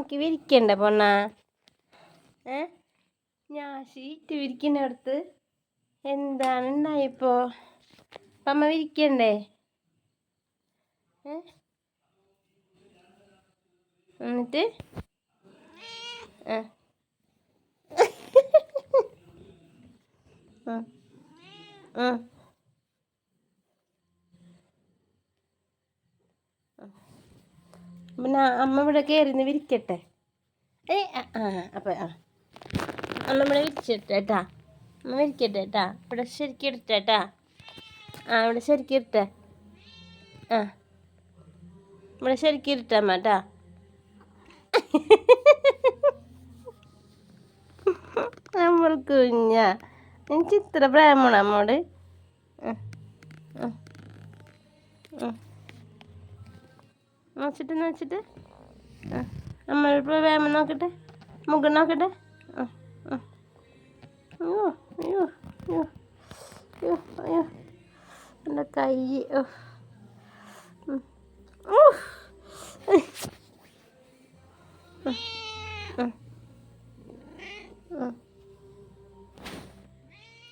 നമുക്ക് വിരിക്കണ്ട പൊണ്ണ? ഏ? ഞാൻ ഷീറ്റ് വിരിക്കുന്നിടത്ത് എന്താണ് ഉണ്ടായിപ്പോ അമ്മ വിരിക്കണ്ടേ? ഏ? എന്നിട്ട്? ആ. ആ. പിന്നെ അമ്മ ഇവിടെ കയറിന്ന് വിരിക്കട്ടെ. ഏ ആ അപ്പം ആ. അമ്മ ഇവിടെ വിരിച്ചിട്ടെ കേട്ടാ. അമ്മ വിരിക്കട്ടെ കേട്ടാ. ഇവിടെ ശരിക്കും ഇടട്ടെ കേട്ടാ. ആ ഇവിടെ ശരിക്കും ഇരട്ടെ. ആ. ഇവിടെ ശരിക്കും ഇരട്ടെ അമ്മ കേട്ടാ. നമ്മൾ കുഞ്ഞാ. എനിക്ക് ഇത്ര പ്രേമാണ് അമ്മോട്? നോച്ചിട്ട് നോച്ചിട്ട് ആ അമ്മ പ്രേമം നോക്കട്ടെ? മുഖം നോക്കട്ടെ? ആ. അയ്യോ അയ്യോ അയ്യോ അയ്യോ അയ്യോ. എന്റെ കൈ.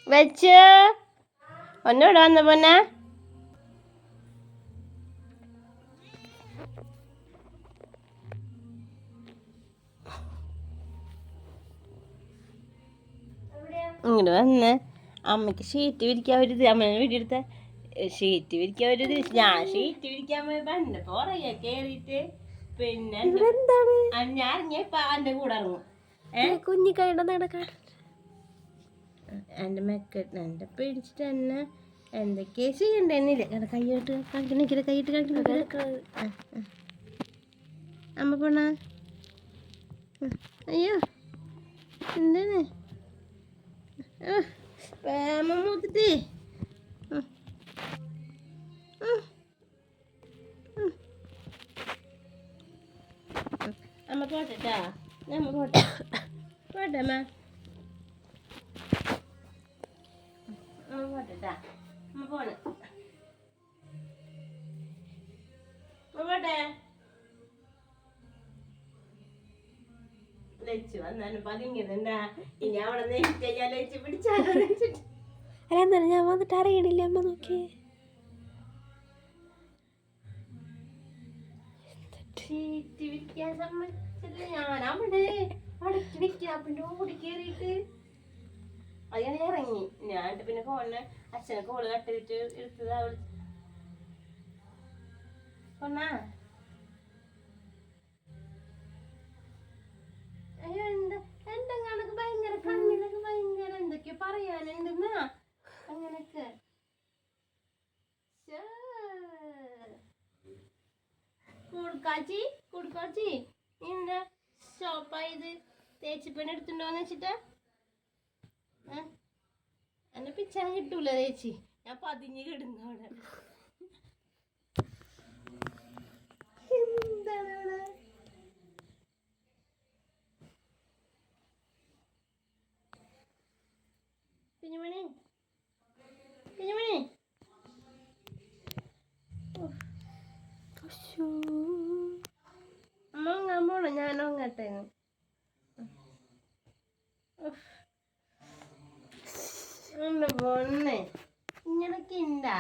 വെച്ച്. ഒന്നൂടെ വന്ന പൊന്നെ. ഇങ്ങോട്ട് വന്ന് അമ്മയ്ക്ക് ഷീറ്റ് വിരിക്കാൻ ഒരു അമ്മേനെ വീട്ടിലെടുത്ത ഷീറ്റ് വിരിക്കാൻ ഒരു ഞാൻ ഷീറ്റ് വിരിക്കാൻ പോയി പണ്ട് പറയാ കേറിയിട്ട് പിന്നെ ഞാൻ ഇറങ്ങിയപ്പോ എന്റെ കൂടെ ഇറങ്ങും. ഏ? കുഞ്ഞിക്കൈയുടെ നടക്കാൻ. എന്റെ മെക്ക എന്റെ പിടിച്ചിട്ട് തന്നെ എന്തൊക്കെയാ ചെയ്യണ്ടെന്നില്ല. കാരണം കൈയിട്ട് കളിക്കണിക്കില്ല കൈയിട്ട് അമ്മ പോണ അയ്യോ എന്താണ്? ആ, പ്രേമ മൂത്തിട്ടേ. അമ്മ പോട്ടെട്ടാ. അമ്മ പോട്ടെ. പോട്ടെ അമ്മ. അമ്മ പോട്ടെട്ടാ. അമ്മ പോണ്. പോട്ടെ. ലച്ചു വന്നാലും പതിങ്ങുന്നുണ്ടാ ഇനി അവിടെ നെയ്റ്റ് കഴിഞ്ഞാൽ ലച്ചു പിടിച്ചാലോ അല്ല എന്നാലും ഞാൻ വന്നിട്ട് അറിയണില്ല അമ്മ ഷീറ്റ് സമ്മതിച്ചില്ല ഞാൻ അവിടെ. അടക്കി നിൽക്കുക പിന്നെ ഓടി കയറിയിട്ട്. അങ്ങനെ ഇറങ്ങി. ഞാൻ പിന്നെ ഫോണിന് അച്ഛനെ കോൾ കട്ട് എടുത്തതാ വിളിച്ചു കൊണ്ണാ അയ്യോ എന്താ എന്താ കണക്ക് ഭയങ്കര കണ്ണിലൊക്കെ ഭയങ്കര എന്തൊക്കെയോ പറയാനുണ്ടെന്നാ അങ്ങനൊക്കെ ശ്ശേ. കൊടുക്കാച്ചി കൊടുക്കാച്ചി. എന്താ ഷോപ്പായത് തേച്ചിപ്പണി എടുത്തിട്ടുണ്ടോന്ന് വെച്ചിട്ട്? എന്നെ പിച്ചാൻ കിട്ടൂല ചേച്ചി ഞാൻ പതിഞ്ഞ് കിടുന്നു അവിടെ. എന്താണ് എന്റെ പൊന്നെ ഇങ്ങനൊക്കെ ഉണ്ടാ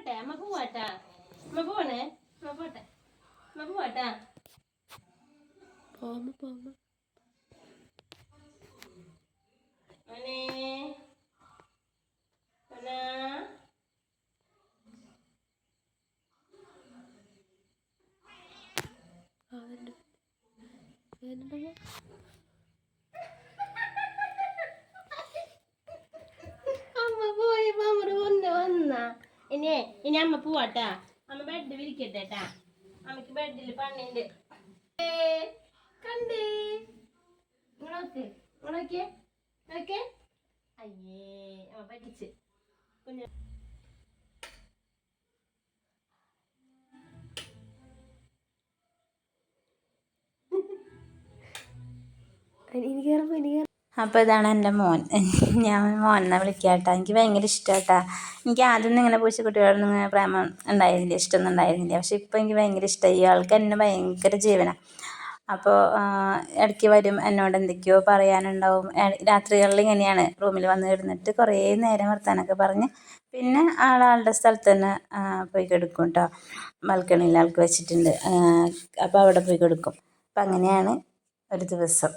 പോട്ടെ അമ്മ പോവാട്ടാ. അമ്മ പോണേ? അമ്മ പോട്ടെ. അമ്മ പോവാട്ടാ. പോമ്മ പോമ്മ. മോനെ അമ്മ പോയപ്പോ അമ്മ വന്ന് വന്ന ഇനി ഇനി അമ്മ പോവാട്ടാ. അമ്മ ബെഡ് വിരിക്കട്ടെ ട്ടാ. അമ്മയ്ക്ക് ബെഡിൽ പണിണ്ട്. കണ്ടേ. അയ്യേ അമ്മ എനിക്ക് എനിക്ക് അപ്പോൾ ഇതാണ് എന്റെ മോൻ. ഞാൻ മോനെന്നാ വിളിക്കാട്ടാ? എനിക്ക് ഭയങ്കര ഇഷ്ടമാട്ടാ എനിക്ക് ആദ്യമൊന്നും ഇങ്ങനെ പൂച്ചക്കുട്ടികളൊന്നും ഇങ്ങനെ പ്രേമം ഉണ്ടായിരുന്നില്ല ഇഷ്ടമൊന്നും ഉണ്ടായിരുന്നില്ല. പക്ഷെ ഇപ്പോൾ എനിക്ക് ഭയങ്കര ഇഷ്ടമായി ഈ ആൾക്ക് എന്നെ ഭയങ്കര ജീവനാണ് അപ്പോൾ ഇടയ്ക്ക് വരും എന്നോട് എന്തൊക്കെയോ പറയാനുണ്ടാവും. രാത്രികളിൽ ഇങ്ങനെയാണ്. റൂമിൽ വന്ന് കിടന്നിട്ട് കുറേ നേരം വർത്താനൊക്കെ പറഞ്ഞ് പിന്നെ ആളാളുടെ സ്ഥലത്ത് തന്നെ പോയി കിടക്കും കേട്ടോ ബാൽക്കണിയിൽ ആൾക്ക് വെച്ചിട്ടുണ്ട്. അപ്പോൾ അവിടെ പോയി കൊടുക്കും. അപ്പം അങ്ങനെയാണ് ഒരു ദിവസം.